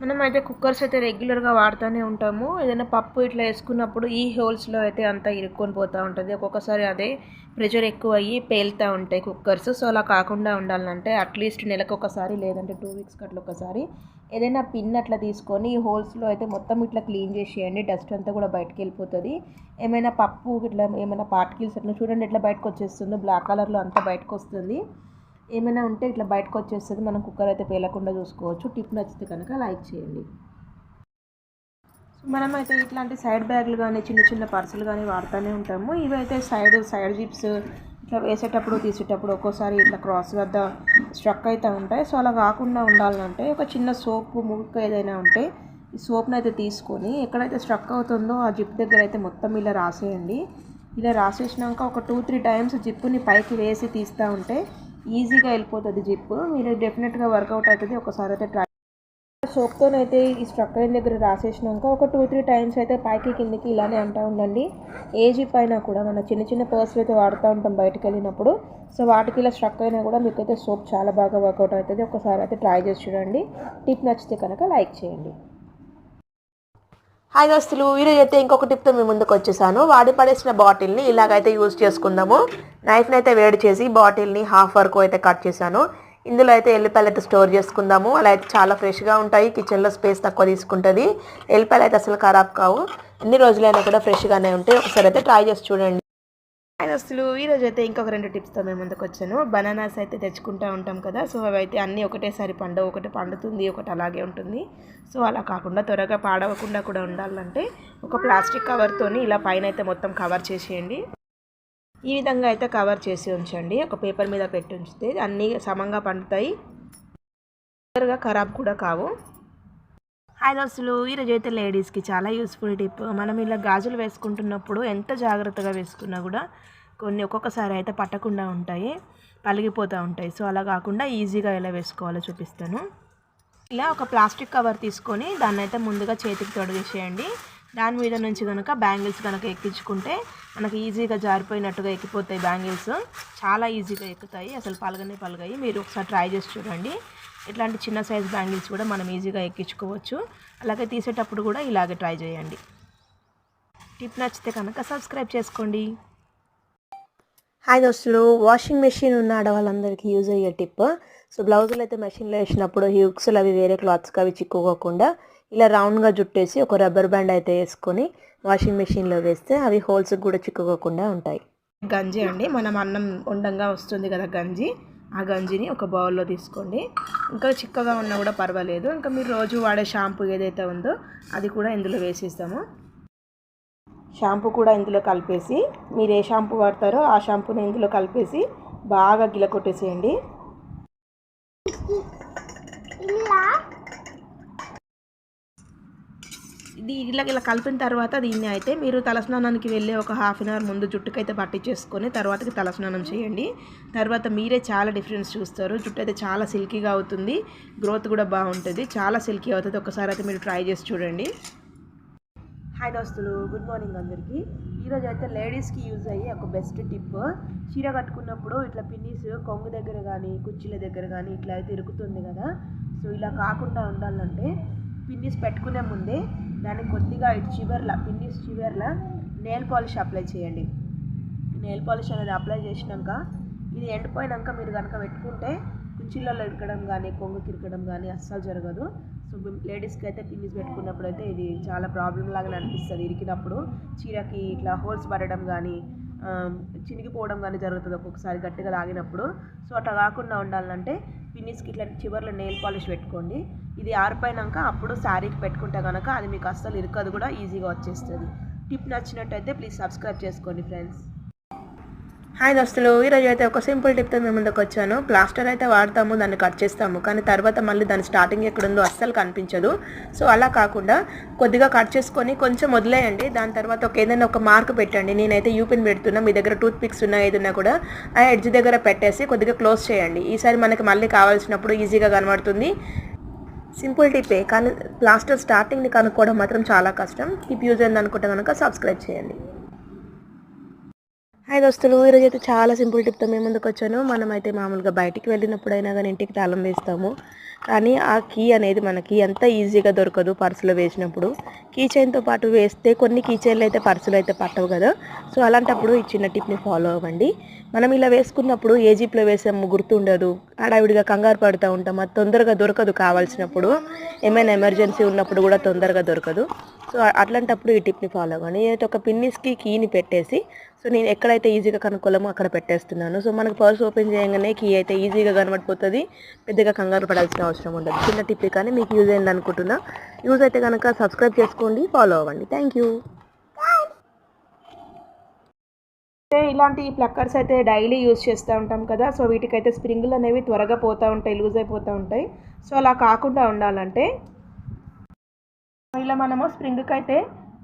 మనం అయితే కుక్కర్స్ అయితే రెగ్యులర్గా వాడుతూనే ఉంటాము. ఏదైనా పప్పు ఇట్లా వేసుకున్నప్పుడు ఈ హోల్స్లో అయితే అంతా ఇరుక్కొని పోతూ ఉంటుంది. ఒక్కొక్కసారి అదే ప్రెషర్ ఎక్కువ అయ్యి పేలుతూ ఉంటాయి కుక్కర్స్. సో అలా కాకుండా ఉండాలంటే అట్లీస్ట్ నెలకు ఒకసారి లేదంటే టూ వీక్స్కి అట్లా ఒకసారి ఏదైనా పిన్ అట్లా తీసుకొని ఈ హోల్స్లో అయితే మొత్తం ఇట్లా క్లీన్ చేసేయండి. డస్ట్ అంతా కూడా బయటకు వెళ్ళిపోతుంది ఏమైనా పప్పు ఇట్లా ఏమైనా పార్టికల్స్ అట్లా చూడండి ఎట్లా బయటకు వచ్చేస్తుందో బ్లాక్ కలర్లో అంతా బయటకు వస్తుంది ఏమైనా ఉంటే ఇట్లా బయటకు వచ్చేస్తుంది మనం కుక్కర్ అయితే పేలకుండా చూసుకోవచ్చు. టిప్ నచ్చితే కనుక లైక్ చేయండి. మనమైతే ఇట్లాంటి సైడ్ బ్యాగులు కానీ చిన్న చిన్న పర్సులు కానీ వాడుతూనే ఉంటాము. ఇవైతే సైడ్ సైడ్ జిప్స్ ఇట్లా వేసేటప్పుడు తీసేటప్పుడు ఒక్కోసారి ఇట్లా క్రాస్ వద్ద స్ట్రక్ అవుతూ ఉంటాయి. సో అలా కాకుండా ఉండాలంటే ఒక చిన్న సోప్ ముక్క ఏదైనా ఉంటే ఈ సోప్ని అయితే తీసుకొని ఎక్కడైతే స్ట్రక్ అవుతుందో ఆ జిప్ దగ్గర అయితే మొత్తం ఇలా రాసేయండి. ఇలా రాసేసినాక ఒక టూ త్రీ టైమ్స్ జిప్పుని పైకి వేసి తీస్తూ ఉంటే ఈజీగా వెళ్ళిపోతుంది జిప్ మీరు డెఫినెట్గా వర్కౌట్ అవుతుంది. ఒకసారి అయితే ట్రై సోప్తోనైతే ఈ స్ట్రక్ అయిన దగ్గర రాసేసినాక ఒక టూ త్రీ టైమ్స్ అయితే పైకి కిందికి ఇలానే అంటూ ఉండండి. ఏ జిప్ అయినా కూడా మన చిన్న చిన్న పర్సులు అయితే వాడుతూ ఉంటాం బయటకు వెళ్ళినప్పుడు. సో వాటికి ఇలా స్ట్రక్ అయినా కూడా మీకైతే సోప్ చాలా బాగా వర్కౌట్ అవుతుంది. ఒకసారి అయితే ట్రై చేసి చూడండి. టిప్ నచ్చితే కనుక లైక్ చేయండి. హాయ్ దోస్తులు ఈరోజు అయితే ఇంకొక టిప్తో మీ ముందుకు వచ్చేసాను. వాడి పడేసిన బాటిల్ని ఇలాగైతే యూజ్ చేసుకుందాము. నైఫ్ని అయితే వేడి చేసి బాటిల్ని హాఫ్ వరకు అయితే కట్ చేశాను. ఇందులో అయితే ఎల్లిపాయలు అయితే స్టోర్ చేసుకుందాము. అలా అయితే చాలా ఫ్రెష్గా ఉంటాయి. కిచెన్లో స్పేస్ తక్కువ తీసుకుంటుంది. ఎల్లిపాయలు అయితే అసలు ఖరాబ్ కావు. ఎన్ని రోజులైనా కూడా ఫ్రెష్గానే ఉంటాయి. ఒకసారి అయితే ట్రై చేసి చూడండి. ఆయన అసలు ఈరోజు అయితే ఇంకొక రెండు టిప్స్తో మేము ముందుకు వచ్చాను బనానాస్ అయితే తెచ్చుకుంటూ ఉంటాం కదా సో అవి అయితే అన్నీ ఒకటేసారి పండు ఒకటి పండుతుంది ఒకటి అలాగే ఉంటుంది. సో అలా కాకుండా త్వరగా పాడవకుండా కూడా ఉండాలంటే ఒక ప్లాస్టిక్ కవర్తోని ఇలా పైన అయితే మొత్తం కవర్ చేసేయండి. ఈ విధంగా అయితే కవర్ చేసి ఉంచండి. ఒక పేపర్ మీద పెట్టి ఉంచితే అన్నీ సమంగా పండుతాయి. తొందరగా ఖరాబ్ కూడా కావు. హాయ్ దోస్తులు ఈరోజు అయితే లేడీస్కి చాలా యూస్ఫుల్ టిప్. మనం ఇలా గాజులు వేసుకుంటున్నప్పుడు ఎంత జాగ్రత్తగా వేసుకున్నా కూడా కొన్ని ఒక్కొక్కసారి అయితే పట్టకుండా ఉంటాయి పలిగిపోతూ ఉంటాయి. సో అలా కాకుండా ఈజీగా ఎలా వేసుకోవాలో చూపిస్తాను. ఇలా ఒక ప్లాస్టిక్ కవర్ తీసుకొని దాన్ని అయితే ముందుగా చేతికి తొడిగేసేయండి. దాని మీద నుంచి కనుక బ్యాంగిల్స్ కనుక ఎక్కించుకుంటే మనకి ఈజీగా జారిపోయినట్టుగా ఎక్కిపోతాయి బ్యాంగిల్స్. చాలా ఈజీగా ఎక్కుతాయి. అసలు పలగనే పలగాయి. మీరు ఒకసారి ట్రై చేసి చూడండి. ఇట్లాంటి చిన్న సైజ్ బ్యాంగిల్స్ కూడా మనం ఈజీగా ఎక్కించుకోవచ్చు. అలాగే తీసేటప్పుడు కూడా ఇలాగే ట్రై చేయండి. టిప్ నచ్చితే కనుక సబ్స్క్రైబ్ చేసుకోండి. హాయ్ దోస్తులు వాషింగ్ మెషిన్ ఉన్న ఆడవాళ్ళందరికీ యూజ్ అయ్యే టిప్. సో బ్లౌజులు అయితే మెషిన్లో వేసినప్పుడు హ్యూక్స్లు అవి వేరే క్లాత్స్కి అవి చిక్కుకోకుండా ఇలా రౌండ్గా జుట్టేసి ఒక రబ్బర్ బ్యాండ్ అయితే వేసుకొని వాషింగ్ మెషిన్లో వేస్తే అవి హోల్స్కి కూడా చిక్కుకోకుండా ఉంటాయి. గంజి అండి. మనం అన్నం ఉండంగా వస్తుంది కదా గంజి. ఆ గంజిని ఒక బౌల్లో తీసుకోండి. ఇంకా చిక్కగా ఉన్నా కూడా పర్వాలేదు. ఇంకా మీరు రోజు వాడే షాంపూ ఏదైతే ఉందో అది కూడా ఇందులో వేసేస్తాము. షాంపూ కూడా ఇందులో కలిపేసి మీరు ఏ షాంపూ వాడతారో ఆ షాంపూని ఇందులో కలిపేసి బాగా గిల కొట్టేసేయండి ఇది ఇలా ఇలా కలిపిన తర్వాత దీన్ని అయితే మీరు తలస్నానానికి వెళ్ళే ఒక హాఫ్ అన్ అవర్ ముందు జుట్టుకైతే పట్టించేసుకొని తర్వాతకి తలస్నానం చేయండి. తర్వాత మీరే చాలా డిఫరెన్స్ చూస్తారు. జుట్టు అయితే చాలా సిల్కీగా అవుతుంది. గ్రోత్ కూడా బాగుంటుంది. చాలా సిల్కీ అవుతుంది. ఒకసారి అయితే మీరు ట్రై చేసి చూడండి. హాయ్ దోస్తులు గుడ్ మార్నింగ్ అందరికీ. ఈరోజు అయితే లేడీస్కి యూజ్ అయ్యే ఒక బెస్ట్ టిప్ చీర కట్టుకున్నప్పుడు ఇట్లా పిన్నీస్ కొంగు దగ్గర కానీ కుర్చీల దగ్గర కానీ ఇట్లా అయితే ఇరుకుతుంది కదా. సో ఇలా కాకుండా ఉండాలంటే పిన్నీస్ పెట్టుకునే ముందే దాన్ని కొద్దిగా ఇటు చివర్ల పిన్నీస్ చివర్ల నెయిల్ పాలిష్ అప్లై చేయండి. నెయిల్ పాలిష్ అనేది అప్లై చేసినాక ఇది ఎండిపోయినాక మీరు కనుక పెట్టుకుంటే కుర్చీలలో ఇరకడం కానీ కొంగుకి ఇరకడం కానీ అస్సలు జరగదు. సో లేడీస్కి అయితే పిన్నిస్ పెట్టుకున్నప్పుడు అయితే ఇది చాలా ప్రాబ్లం లాగా అనిపిస్తుంది. ఇరికినప్పుడు చీరకి ఇట్లా హోల్స్ పడడం కానీ చినిగిపోవడం కానీ జరుగుతుంది ఒక్కొక్కసారి గట్టిగా లాగినప్పుడు. సో అట్లా కాకుండా ఉండాలంటే పిన్నిస్కి ఇట్లా చివర్లో నెయిల్ పాలిష్ పెట్టుకోండి. ఇది ఆరిపోయినాక అప్పుడు శారీకి పెట్టుకుంటే కనుక అది మీకు అస్సలు ఇరుకదు కూడా ఈజీగా వచ్చేస్తుంది. టిప్ నచ్చినట్టయితే ప్లీజ్ సబ్స్క్రైబ్ చేసుకోండి ఫ్రెండ్స్. హాయ్ దోస్తులు ఈరోజు అయితే ఒక సింపుల్ టిప్తో మేము ముందుకు వచ్చాను. ప్లాస్టర్ అయితే వాడతాము దాన్ని కట్ చేస్తాము. కానీ తర్వాత మళ్ళీ దాని స్టార్టింగ్ ఎక్కడుందో అస్సలు కనిపించదు. సో అలా కాకుండా కొద్దిగా కట్ చేసుకొని కొంచెం వదిలేయండి. దాని తర్వాత ఒక ఏదైనా ఒక మార్క్ పెట్టండి. నేనైతే యూపిన్ పెడుతున్నా మీ దగ్గర టూత్ పిక్స్ ఉన్నా ఏదైనా కూడా ఆ ఎడ్జ్ దగ్గర పెట్టేసి కొద్దిగా క్లోజ్ చేయండి. ఈసారి మనకి మళ్ళీ కావాల్సినప్పుడు ఈజీగా కనబడుతుంది. సింపుల్ టిప్పే కానీ ప్లాస్టర్ స్టార్టింగ్ని కనుక్కోవడం మాత్రం చాలా కష్టం. టిప్ యూజ్ అయింది అనుకుంటే కనుక సబ్స్క్రైబ్ చేయండి. హాయ్ దోస్తులు ఈరోజు అయితే చాలా సింపుల్ టిప్తో మేము ముందుకు వచ్చాను. మనం అయితే మామూలుగా బయటికి వెళ్ళినప్పుడైనా కానీ ఇంటికి తాళం వేస్తాము. కానీ ఆ కీ అనేది మనకి ఎంత ఈజీగా దొరకదు పర్సులో వేసినప్పుడు. కీ చైన్తో పాటు వేస్తే కొన్ని కీ చైన్లు అయితే పర్సులు అయితే పట్టవు కదా. సో అలాంటప్పుడు ఈ చిన్న టిప్ని ఫాలో అవ్వండి. మనం ఇలా వేసుకున్నప్పుడు ఏ జీప్లో వేసాము గుర్తుండదు. అడావిడిగా కంగారు పడుతూ ఉంటాం. అది తొందరగా దొరకదు కావాల్సినప్పుడు. ఏమైనా ఎమర్జెన్సీ ఉన్నప్పుడు కూడా తొందరగా దొరకదు. సో అట్లాంటప్పుడు ఈ టిప్ని ఫాలో అవ్వండి. నేనైతే ఒక పిన్నిస్కి కీని పెట్టేసి సో నేను ఎక్కడైతే ఈజీగా కనుక్కోలేము అక్కడ పెట్టేస్తున్నాను. సో మనకు పర్స్ ఓపెన్ చేయగానే కీ అయితే ఈజీగా కనబడిపోతుంది. పెద్దగా కంగారు పడాల్సిన అవసరం ఉండదు. చిన్న టిప్ కానీ మీకు యూజ్ అయింది అనుకుంటున్నా. యూజ్ అయితే కనుక సబ్స్క్రైబ్ చేసుకోండి ఫాలో అవ్వండి. థ్యాంక్ యూ అయితే ఇలాంటి ప్లక్కర్స్ అయితే డైలీ యూజ్ చేస్తూ ఉంటాం కదా. సో వీటికైతే స్ప్రింగులు అనేవి త్వరగా పోతూ ఉంటాయి లూజ్ అయిపోతూ ఉంటాయి. సో అలా కాకుండా ఉండాలంటే ఇలా మనము స్ప్రింగ్కి అయితే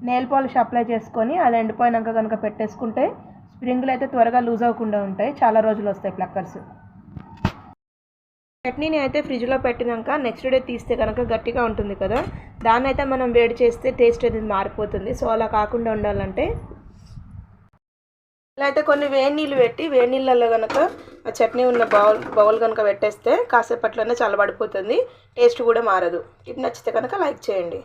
నెయిల్ పాలిష్ అప్లై చేసుకొని అది ఎండిపోయినాక కనుక పెట్టేసుకుంటే స్ప్రింగ్లు అయితే త్వరగా లూజ్ అవ్వకుండా ఉంటాయి. చాలా రోజులు వస్తాయి ప్లక్కర్స్. చట్నీని అయితే ఫ్రిడ్జ్లో పెట్టినాక నెక్స్ట్ డే తీస్తే కనుక గట్టిగా ఉంటుంది కదా. దాన్ని అయితే మనం వేడి చేస్తే టేస్ట్ అనేది మారిపోతుంది. సో అలా కాకుండా ఉండాలంటే ఇలా అయితే కొన్ని వేడి నీళ్ళు పెట్టి వేడి నీళ్ళల్లో కనుక ఆ చట్నీ ఉన్న బౌల్ బౌల్ కనుక పెట్టేస్తే కాసేపట్లోనే చల్లబడిపోతుంది. టేస్ట్ కూడా మారదు. ఇది నచ్చితే కనుక లైక్ చేయండి.